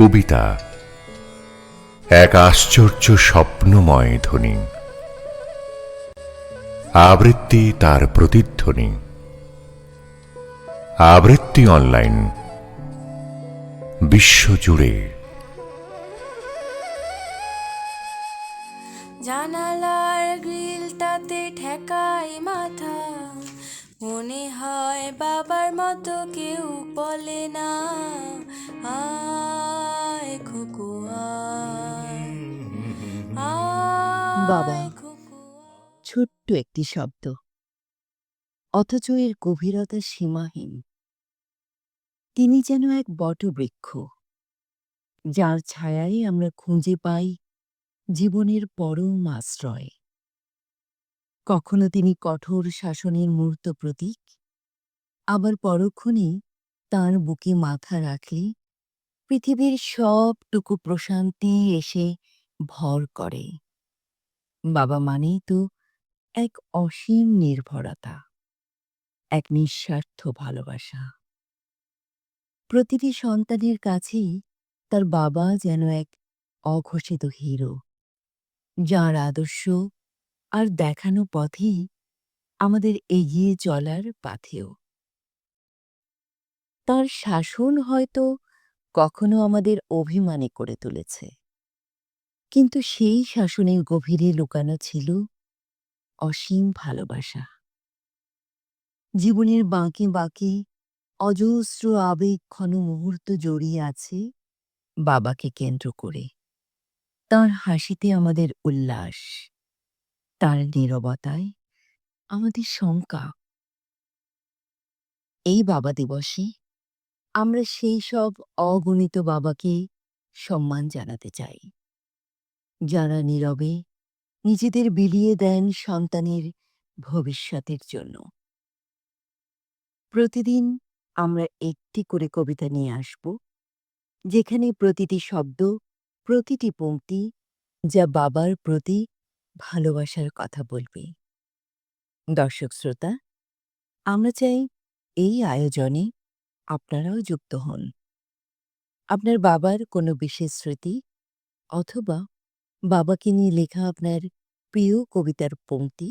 কবিতা, এক আশ্চর্য স্বপ্নময় ধ্বনি। আবৃত্তি তার প্রতিধ্বনি। আবৃত্তি অনলাইন। বিশ্বজুড়ে। জানালার গ্রিলটাতে ঠেকাই মাথা। মনে হয় বাবার মতো কেউ বলে না। আয় বাবা। ছোট্ট একটি শব্দ। অথচ এর গভীরতা সীমাহীন। তিনি যেন এক বটবৃক্ষ, যার ছায়ায় আমরা খুঁজে পাই জীবনের পরম আশ্রয়। কখনো তিনি কঠোর শাসনের মূর্ত প্রতীক, আবার পরক্ষণে তার বুকে মাথা রাখলে পৃথিবীর সবটুকু প্রশান্তি এসে ভর করে। বাবা মানেই তো এক অসীম নির্ভরতা, এক নিঃস্বার্থ ভালোবাসা। প্রতিটি সন্তানের কাছেই তার বাবা যেন এক অঘোষিত হিরো, যার আদর্শ আর দেখানো পথেই আমাদের এগিয়ে চলার পাথেও তার শাসন হয়তো কখনো আমাদের অভিমানে করে তুলেছে। কিন্তু সেই শাসনের গভীরে লুকানো ছিল অসীম ভালোবাসা। জীবনের বাঁকে বাঁকে অজস্র আবেগ ক্ষণ মুহূর্ত জড়িয়ে আছে বাবাকে কেন্দ্র করে। তার হাসিতে আমাদের উল্লাস, তার নীরবতায় আমাদের শঙ্কা। এই বাবা দিবসে আমরা সেই সব অগণিত বাবাকে সম্মান জানাতে চাই। যারা নীরবে নিজেদের বিলিয়ে দেন সন্তানের ভবিষ্যতের জন্য। প্রতিদিন আমরা একটি করে কবিতা নিয়ে আসব, যেখানে প্রতিটি শব্দ, প্রতিটি পংক্তি যা বাবার প্রতি ভালোবাসার কথা বলবে। দর্শক শ্রোতা, আমরা চাই এই আয়োজনে আপনারাও যুক্ত হন। আপনার বাবার কোনো বিশেষ স্মৃতি? অথবা বাবাকে নিয়ে লেখা আপনার প্রিয় কবিতার পংক্তি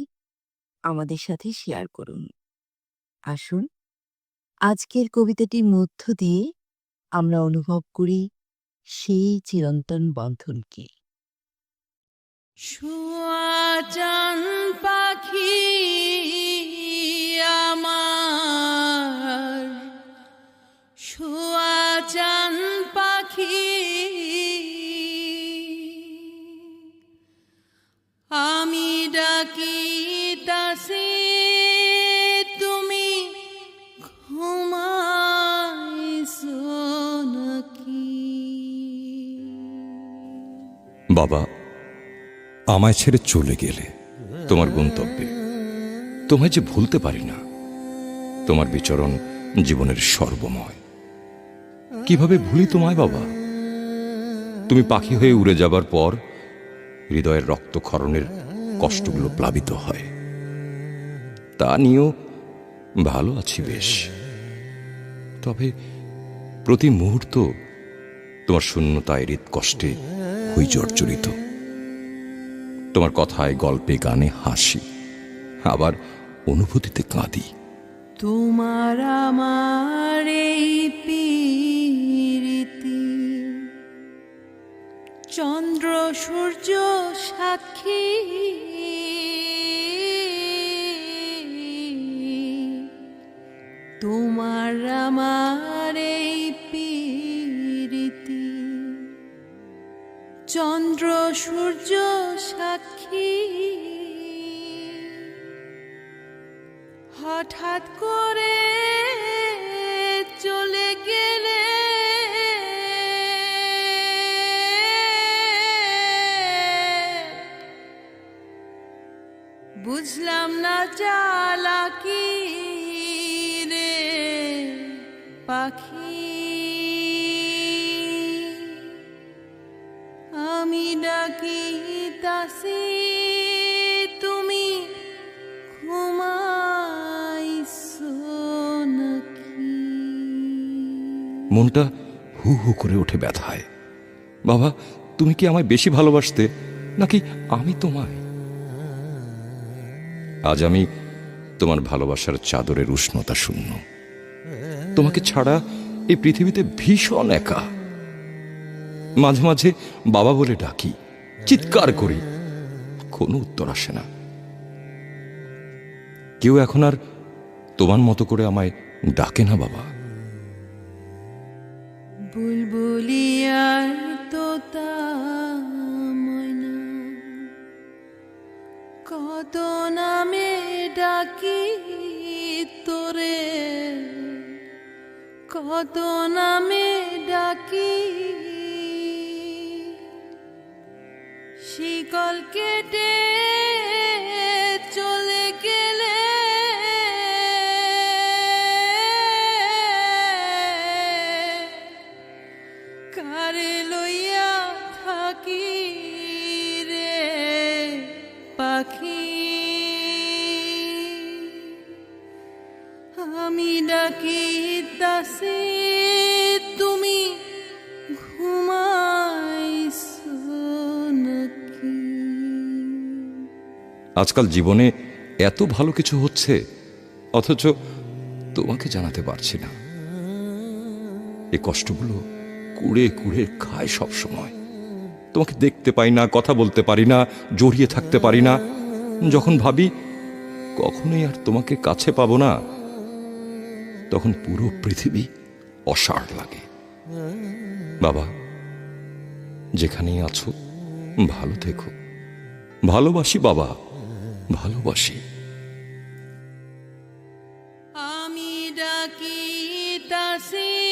আমাদের সাথে শেয়ার করুন। আসুন, আজকের কবিতাটির মধ্য দিয়ে আমরা অনুভব করি সেই চিরন্তন বন্ধনকে। বাবা, আমায় ছেড়ে চলে গেলে তোমার গন্তব্যে। তোমায় যে ভুলতে পারি না, তোমার বিচরণ জীবনের সর্বময়। কীভাবে ভুলি তোমায় বাবা? তুমি পাখি হয়ে উড়ে যাবার পর হৃদয়ের রক্তক্ষরণের কষ্টগুলো প্লাবিত হয়। তা নিয়েও ভালো আছি বেশ। তবে প্রতি মুহূর্ত তোমার শূন্যতায় হৃদ কষ্টে হই জর্জরিত তোমার কথায়, গল্পে, গানে হাসি, আবার অনুভূতিতে কাঁদি। তোমার আমার এই চন্দ্র সূর্য সাক্ষী। তোমার আমার এই পীরিতি। চন্দ্র সূর্য সাক্ষী। হঠাৎ করে পাখি, আমি ডাকি তাসি তুমি মনটা হু হু করে ওঠে ব্যথায়। বাবা, তুমি কি আমায় বেশি ভালোবাসতে, নাকি আমি তোমায়? আজ আমি তোমার ভালোবাসার চাদরের উষ্ণতা শূন্য। তোমাকে ছাড়া এই পৃথিবীতে ভীষণ একা। মাঝে মাঝে বাবা বলে ডাকি, চিৎকার করি। কোনো উত্তর আসে না। কেউ এখন আর তোমার মতো করে আমায় ডাকে না বাবা। কত নামে কত নামে ডাকি। শিকল কেটে চলে গেলে। কারে লইয়া থাকি রে পাখি? আমি ডাকি আজকাল জীবনে এত ভালো কিছু হচ্ছে, অথচ তোমাকে জানাতে পারছি না। এ কষ্টগুলো কুড়ে কুড়ে খায় সব সময়। তোমাকে দেখতে পাই না, কথা বলতে পারি না, জড়িয়ে থাকতে পারি না। যখন ভাবি, কখনোই আর তোমাকে কাছে পাবো না, তখন পুরো পৃথিবী অসাড় লাগে। বাবা, যেখানেই আছো, ভালো থেকো। ভালোবাসি বাবা। ভালোবাসি। আমি ডাকি তাসে